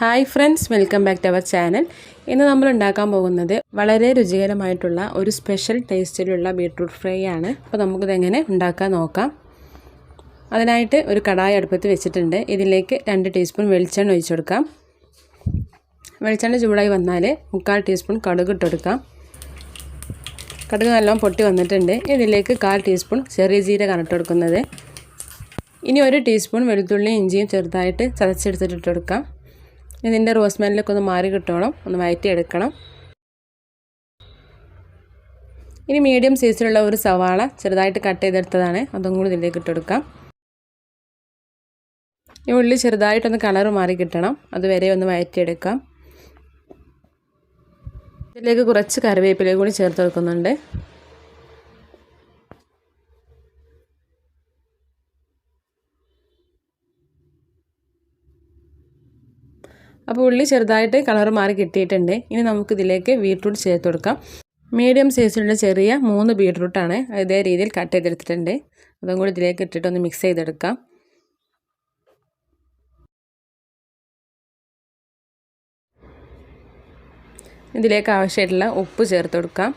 Hi friends welcome back to our channel ഇന്ന് നമ്മൾ ഉണ്ടാക്കാൻ പോകുന്നത് വളരെ രുചികരമായിട്ടുള്ള ഒരു സ്പെഷ്യൽ ടേസ്റ്റിലുള്ള ബീട്രൂട്ട് ഫ്രൈ ആണ്. അപ്പോൾ നമുക്കിതെങ്ങനെ ഉണ്ടാക്കാൻ നോക്കാം. അതിനായിട്ട് ഒരു കടായി അടുപ്പത്ത് വെച്ചിട്ടുണ്ട്. ഇതിലേക്ക് രണ്ട് ടീസ്പൂൺ വെളിച്ചെണ്ണ ഒഴിച്ചു കൊടുക്കാം. വെളിച്ചെണ്ണ ചൂടായി വന്നാൽ മുക്കാൽ ടീസ്പൂൺ കടുക് ഇട്ടെടുക്കാം കടുക് നല്ലോണം പൊട്ടി വന്നിട്ടുണ്ട്. ഇതിലേക്ക് കാൽ ടീസ്പൂൺ ചെറിയ ജീരകം ഇട്ടെടുക്കുന്നത് ഇനി ഒരു ടീസ്പൂൺ വെളുത്തുള്ളിയും ഇഞ്ചിയും ചെറുതായിട്ട് ചതച്ചെടുത്തിട്ട് കൊടുക്കാം. ഇതിന്റെ റോസ് സ്മെല്ലൊക്കെ ഒന്ന് മാറി കിട്ടണം. ഒന്ന് വയറ്റിയെടുക്കണം. ഇനി മീഡിയം സൈസിലുള്ള ഒരു സവാള ചെറുതായിട്ട് കട്ട് ചെയ്തെടുത്തതാണ്. അതും കൂടി ഇതിലേക്ക് ഇട്ടെടുക്കാം ഈ ഉള്ളി ചെറുതായിട്ടൊന്ന് കളർ മാറി കിട്ടണം. അതുവരെ ഒന്ന് വയറ്റിയെടുക്കാം. ഇതിലേക്ക് കുറച്ച് കറിവേപ്പിലയും കൂടി ചേർത്ത് കൊടുക്കുന്നുണ്ട്. അപ്പോൾ ഉള്ളി ചെറുതായിട്ട് കളർ മാറി കിട്ടിയിട്ടുണ്ട്. ഇനി നമുക്ക് ഇതിലേക്ക് ബീട്രൂട്ട് ചേർത്ത് കൊടുക്കാം. മീഡിയം സൈസിലുള്ള ചെറിയ മൂന്ന് ബീട്രൂട്ടാണ് ഇതേ രീതിയിൽ കട്ട് ചെയ്തെടുത്തിട്ടുണ്ട്. അതും കൂടി ഇതിലേക്ക് ഇട്ടിട്ട് ഒന്ന് മിക്സ് ചെയ്തെടുക്കാം. ഇതിലേക്ക് ആവശ്യമായിട്ടുള്ള ഉപ്പ് ചേർത്ത് കൊടുക്കാം.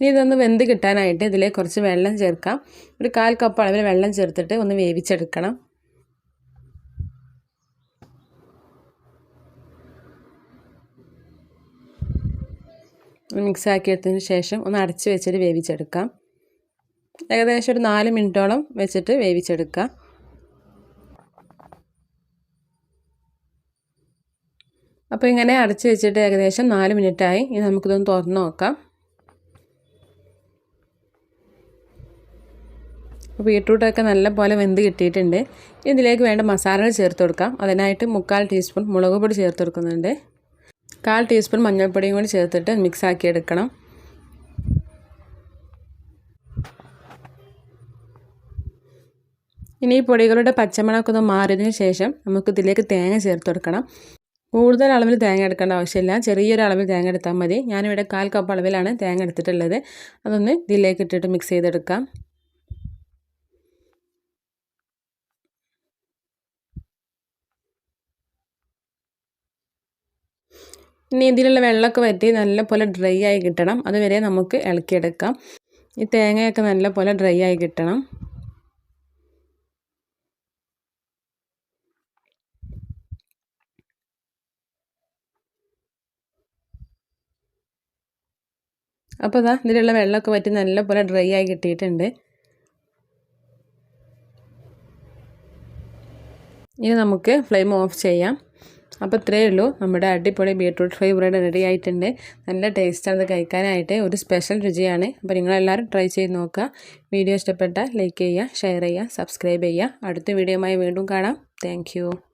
ഇനി ഇതൊന്ന് വെന്ത് കിട്ടാനായിട്ട് ഇതിലേക്ക് കുറച്ച് വെള്ളം ചേർക്കാം. ഒരു കാൽ കപ്പ് അളവിൽ വെള്ളം ചേർത്തിട്ട് ഒന്ന് വേവിച്ചെടുക്കണം. മിക്സ് ആക്കിയെടുത്തതിന് ശേഷം ഒന്ന് അടച്ച് വെച്ചിട്ട് വേവിച്ചെടുക്കാം. ഏകദേശം ഒരു നാല് മിനിറ്റോളം വെച്ചിട്ട് വേവിച്ചെടുക്കാം. അപ്പോൾ ഇങ്ങനെ അടച്ച് വെച്ചിട്ട് ഏകദേശം നാല് മിനിറ്റായി. ഇനി നമുക്കിതൊന്ന് തുറന്ന് നോക്കാം. അപ്പോൾ ബീട്രൂട്ടൊക്കെ നല്ല പോലെ വെന്ത് കിട്ടിയിട്ടുണ്ട്. ഇതിലേക്ക് വേണ്ട മസാലകൾ ചേർത്ത് കൊടുക്കാം. അതിനായിട്ട് മുക്കാൽ ടീസ്പൂൺ മുളക് പൊടി ചേർത്ത് കൊടുക്കുന്നുണ്ട്. കാൽ ടീസ്പൂൺ മഞ്ഞൾപ്പൊടിയും കൂടി ചേർത്തിട്ട് മിക്സ് ആക്കി എടുക്കണം. ഇനി ഈ പൊടികളുടെ പച്ചമണമൊക്കെ ഒന്ന് മാറിയതിന് ശേഷം നമുക്ക് ഇതിലേക്ക് തേങ്ങ ചേർത്ത് കൊടുക്കണം. കൂടുതൽ അളവിൽ തേങ്ങ എടുക്കേണ്ട ആവശ്യമില്ല. ചെറിയൊരു അളവിൽ തേങ്ങ എടുത്താൽ മതി. ഞാനിവിടെ കാൽ കപ്പ് അളവിലാണ് തേങ്ങ എടുത്തിട്ടുള്ളത്. അതൊന്ന് ഇതിലേക്ക് ഇട്ടിട്ട് മിക്സ് ചെയ്തെടുക്കാം. ഇനി ഇതിലുള്ള വെള്ളമൊക്കെ വറ്റി നല്ലപോലെ ഡ്രൈ ആയി കിട്ടണം. അതുവരെ നമുക്ക് ഇളക്കിയെടുക്കാം. ഈ തേങ്ങയൊക്കെ നല്ലപോലെ ഡ്രൈ ആയി കിട്ടണം. അപ്പോൾ ഇതാ ഇതിലുള്ള വെള്ളമൊക്കെ വറ്റി നല്ലപോലെ ഡ്രൈ ആയി കിട്ടിയിട്ടുണ്ട്. ഇനി നമുക്ക് ഫ്ലെയിം ഓഫ് ചെയ്യാം. അപ്പോൾ ഇത്രയേ ഉള്ളൂ. നമ്മുടെ അടിപൊളി ബീട്രൂട്ട് ഫ്രൈ ഇവിടെ റെഡി ആയിട്ടുണ്ട്. നല്ല ടേസ്റ്റാണ് അത് കഴിക്കാനായിട്ട്. ഒരു സ്പെഷ്യൽ രുചിയാണ്. അപ്പോൾ നിങ്ങളെല്ലാവരും ട്രൈ ചെയ്ത് നോക്കുക. വീഡിയോ ഇഷ്ടപ്പെട്ടാൽ ലൈക്ക് ചെയ്യുക ഷെയർ ചെയ്യുക സബ്സ്ക്രൈബ് ചെയ്യുക. അടുത്ത വീഡിയോയുമായി വീണ്ടും കാണാം. താങ്ക്